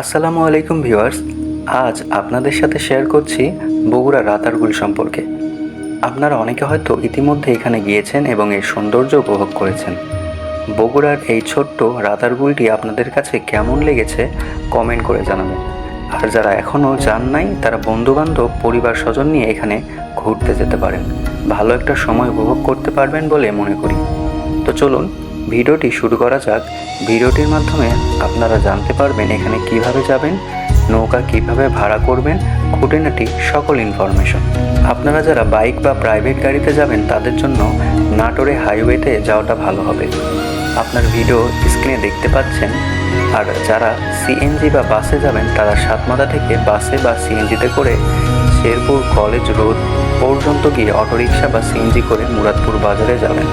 আসসালামু আলাইকুম ভিউয়ার্স, আজ আপনাদের সাথে শেয়ার করছি বগুড়া রাতারগুল সম্পর্কে। আপনারা অনেকে হয়তো ইতিমধ্যে এখানে গিয়েছেন এবং এর সৌন্দর্য উপভোগ করেছেন। বগুড়ার এই ছোট্ট রাতারগুলটি আপনাদের কাছে কেমন লেগেছে কমেন্ট করে জানাবেন। আর যারা এখনও যান নাই, তারা বন্ধুবান্ধব, পরিবার স্বজন নিয়ে এখানে ঘুরতে যেতে পারেন। ভালো একটা সময় উপভোগ করতে পারবেন বলে মনে করি। তো চলুন ভিডিওটি শুরু করা যাক। ভিডিওটির মাধ্যমে আপনারা জানতে পারবেন এখানে কীভাবে যাবেন, নৌকা কীভাবে ভাড়া করবেন, খুঁটিনাটি সকল ইনফরমেশন আপনারা যারা বাইক বা প্রাইভেট গাড়িতে যাবেন, তাদের জন্য নাটোরে হাইওয়েতে যাওয়াটা ভালো হবে। আপনার ভিডিও স্ক্রিনে দেখতে পাচ্ছেন। আর যারা সিএনজি বা বাসে যাবেন, তারা সাতমাথা থেকে বাসে বা সিএনজিতে করে শেরপুর কলেজ রোড পর্যন্ত গিয়ে অটোরিকশা বা সিএনজি করে মুরাদপুর বাজারে যাবেন।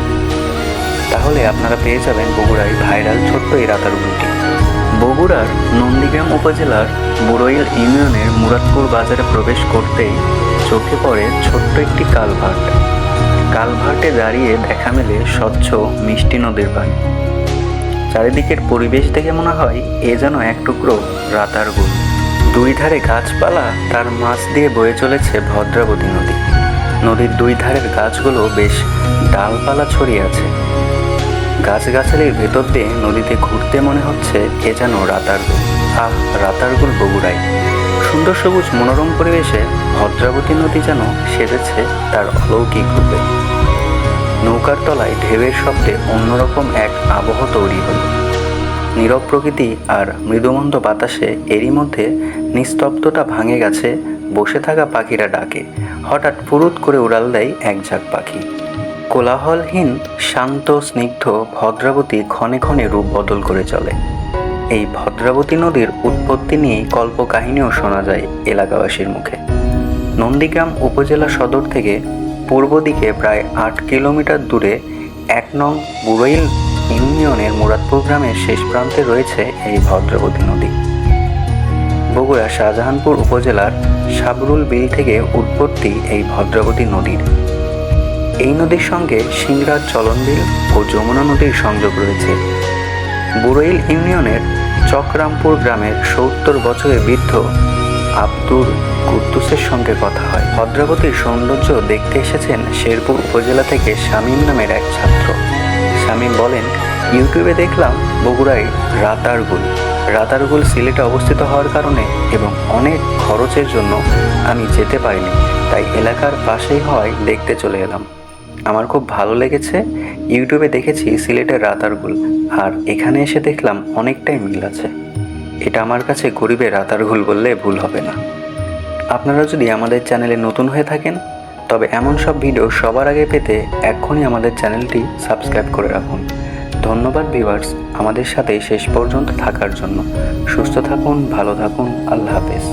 তাহলে আপনারা পেয়ে যাবেন বগুড়ায় ভাইরাল ছোট্ট এই রাতারগুলটি। বগুড়ার নন্দীগ্রাম উপজেলার বুড়ইল ইউনিয়নের মুরাদপুর বাজারে প্রবেশ করতেই চোখে পড়ে ছোট্ট একটি কালভার্ট। কালভার্টে দাঁড়িয়ে দেখা মেলে স্বচ্ছ, মিষ্টি নদীর পানি। চারিদিকের পরিবেশ দেখে মনে হয় এ যেন এক টুকরো রাতারগুল। দুই ধারে গাছপালা, তার মাছ দিয়ে বয়ে চলেছে ভদ্রাবতী নদী। নদীর দুই ধারের গাছগুলো বেশ ডালপালা ছড়িয়ে আছে। গাছগাছালির ভেতর দিয়ে নদীতে ঘুরতে মনে হচ্ছে এ যেন রাতারগুল। আহ, রাতারগুল বগুড়ায়। সুন্দর সবুজ মনোরম পরিবেশে ভদ্রাবতী নদী যেন সেজেছে তার অলৌকিক রূপে। নৌকার তলায় ঢেউয়ের শব্দে অন্যরকম এক আবহ তৈরি হলো। নীরব প্রকৃতি আর মৃদুমন্দ বাতাসে এরই মধ্যে নিস্তব্ধতা ভাঙে গেছে বসে থাকা পাখিরা ডাকে। হঠাৎ পুরুত করে উড়াল দেয় এক ঝাঁক পাখি। কোলাহলহীন, শান্ত, স্নিগ্ধ ভদ্রাবতী ক্ষণে ক্ষণে রূপ বদল করে চলে। এই ভদ্রাবতী নদীর উৎপত্তি নিয়েই কল্পকাহিনীও শোনা যায় এলাকাবাসীর মুখে। নন্দীগ্রাম উপজেলা সদর থেকে পূর্ব দিকে প্রায় আট কিলোমিটার দূরে এক নং বুড়ইল ইউনিয়নের মুরাদপুর গ্রামের শেষ প্রান্তে রয়েছে এই ভদ্রাবতী নদী। বগুড়া শাহজাহানপুর উপজেলার সাবরুল বিল থেকে উৎপত্তি এই ভদ্রাবতী নদীর। এই নদীর সঙ্গে সিংড়ার চলনবিল ও যমুনা নদীর সংযোগ রয়েছে। বুড়ইল ইউনিয়নের চকরামপুর গ্রামের সত্তর বছরের বৃদ্ধ আব্দুর কুদ্দুসের সঙ্গে কথা হয়। ভদ্রাবতীর সৌন্দর্য দেখতে এসেছেন শেরপুর উপজেলা থেকে শামীম নামের এক ছাত্র। শামীম বলেন, ইউটিউবে দেখলাম বগুড়ায় রাতারগুল। রাতারগুল সিলেটে অবস্থিত হওয়ার কারণে এবং অনেক খরচের জন্য আমি যেতে পারিনি। তাই এলাকার পাশেই হওয়ায় দেখতে চলে এলাম। আমার খুব ভালো লেগেছে। ইউটিউবে দেখেছি সিলেটের রাতারগুল। আর এখানে এসে দেখলাম অনেকটাই মিল আছে। এটা আমার কাছে গরিবের রাতারগুল বললে ভুল হবে না। আপনারা যদি আমাদের চ্যানেলে নতুন হয়ে থাকেন, তবে এমন সব ভিডিও সবার আগে পেতে এক্ষুনি আমাদের চ্যানেলটি সাবস্ক্রাইব করে রাখুন। ধন্যবাদ, ভিউয়ার্স, আমাদের সাথে শেষ পর্যন্ত থাকার জন্য। সুস্থ থাকুন, ভালো থাকুন, আল্লাহ হাফেজ।